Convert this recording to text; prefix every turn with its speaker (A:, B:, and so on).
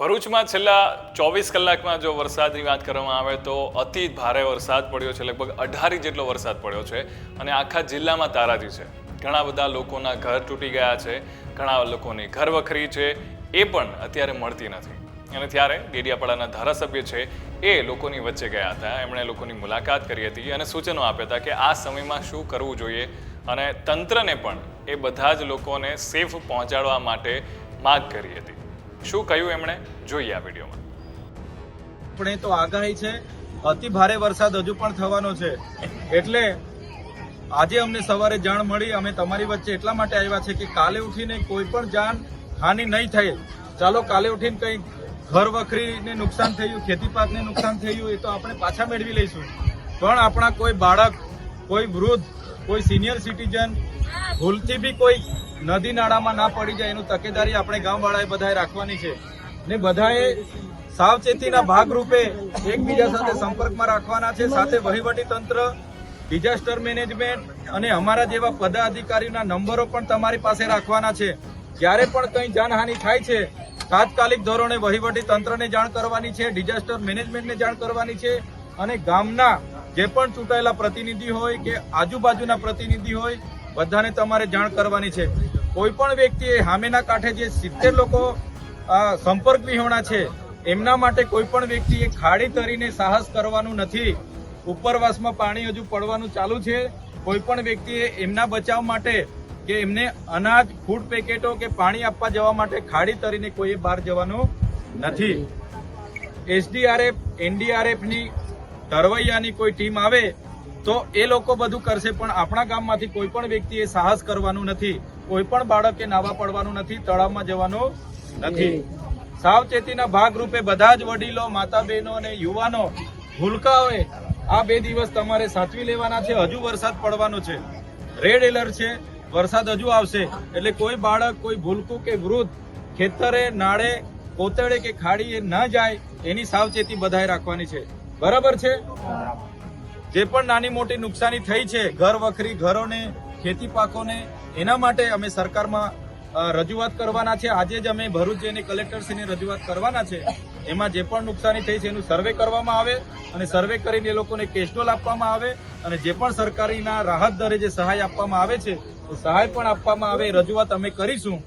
A: ભરૂચમાં છેલ્લા ચોવીસ કલાકમાં જો વરસાદની વાત કરવામાં આવે તો અતિ ભારે વરસાદ પડ્યો છે, લગભગ અઢારી જેટલો વરસાદ પડ્યો છે અને આખા જિલ્લામાં તારાજી છે. ઘણા બધા લોકોના ઘર તૂટી ગયા છે, ઘણા લોકોની ઘર વખરી છે, એ પણ અત્યારે મળતી નથી. અને ત્યારે ડેડિયાપાડાના ધારાસભ્ય છે, એ લોકોની વચ્ચે ગયા હતા. એમણે લોકોની મુલાકાત કરી હતી અને સૂચનો આપ્યા હતા કે આ સમયમાં શું કરવું જોઈએ અને તંત્રને પણ એ બધા જ લોકોને સેફ પહોંચાડવા માટે માગ કરી હતી. શું કહ્યું એમણે? જોઈએ આ વિડીયોમાં.
B: આપણે તો આગાહી છે, અતિ ભારે વરસાદ હજુ પણ થવાનો છે. એટલે આજે અમને સવારે જાણ મળી, અમે તમારી વચ્ચે એટલા માટે આવ્યા છે કે કાલે ઉઠીને કોઈ પણ જાન હાનિ નહીં થાય. ચાલો કાલે ઉઠીને કંઈ ઘર વખરીને નુકસાન થયું ખેતી પાકને નુકસાન થયું, એ તો આપણે પાછા મેળવી લઈશું. પણ આપણા કોઈ બાળક, કોઈ વૃદ્ધ, કોઈ સિનિયર સિટીઝન, ભૂલથી બી કોઈ નદી નાળામાં ના પડી જાય એનું તકેદારી આપણે ગામવાળાએ બધાએ રાખવાની છે. ને બધાએ સાવચેતીના ભાગરૂપે એકબીજા સાથે સંપર્કમાં રાખવાના છે. સાથે વહીવટી તંત્ર ડિઝાસ્ટર મેનેજમેન્ટ અને અમારા જેવા પદાધિકારીના નંબરો પણ તમારી પાસે રાખવાના છે. જ્યારે પણ કંઈ જાનહાનિ થાય છે, તાત્કાલિક ધોરણે વહીવટી તંત્રને જાણ કરવાની છે ડિઝાસ્ટર મેનેજમેન્ટને જાણ કરવાની છે અને ગામના જે પણ ચૂંટાયેલા પ્રતિનિધિ હોય કે આજુબાજુના પ્રતિનિધિ હોય બધાને તમારે જાણ કરવાની છે. કોઈ પણ વ્યક્તિએ હામેના કાંઠે જે સિત્તેર લોકો સંપર્ક વિહોણા છે, એમના માટે કોઈ પણ વ્યક્તિએ ખાડી તરીને સાહસ કરવાનું નથી. ઉપરવાસમાં પાણી હજુ પડવાનું ચાલુ છે. કોઈ પણ વ્યક્તિએ એમના બચાવ માટે કે એમને અનાજ, ફૂડ પેકેટો કે પાણી આપવા જવા માટે ખાડી તરીને કોઈએ બહાર જવાનું નથી. એસડીઆરએફ, એનડીઆરએફની તરવૈયાની કોઈ ટીમ આવે તો એ લોકો બધું કરશે, પણ આપણા ગામમાંથી કોઈ પણ વ્યક્તિએ સાહસ કરવાનું નથી, કોઈ પણ બાળકે નાવા પડવાનું નથી, તળાવમાં જવાનું નથી. સાવચેતીના ભાગરૂપે બધા જ વડીલો માતા બહેનો અને યુવાનો ભૂલકાઓએ આ બે દિવસ તમારે સાચવી લેવાના છે, હજુ વરસાદ પડવાનો છે. રેડ એલર્ટ છે, વરસાદ હજુ આવશે. એટલે કોઈ બાળક, કોઈ ભૂલકું કે વૃદ્ધ ખેતરે, નાળે, કોતળે કે ખાડીએ ન જાય, એની સાવચેતી બધાએ રાખવાની છે. બરાબર છે? જે પણ નાની મોટી નુકસાની થઈ છે, ઘર વખરી, ઘરોને ખેતી પાકોને એના માટે અમે સરકારમાં રજૂઆત કરવાના છે. આજે જ અમે ભરૂચ જઈને કલેક્ટરશ્રીને રજૂઆત કરવાના છે. એમાં જે પણ નુકસાની થઈ છે, એનું સર્વે કરવામાં આવે અને સર્વે કરીને એ લોકોને કેસ્ટોલ આપવામાં આવે અને જે પણ સરકારીના રાહત દરે જે સહાય આપવામાં આવે છે, એ સહાય પણ આપવામાં આવે. રજૂઆત અમે કરીશું.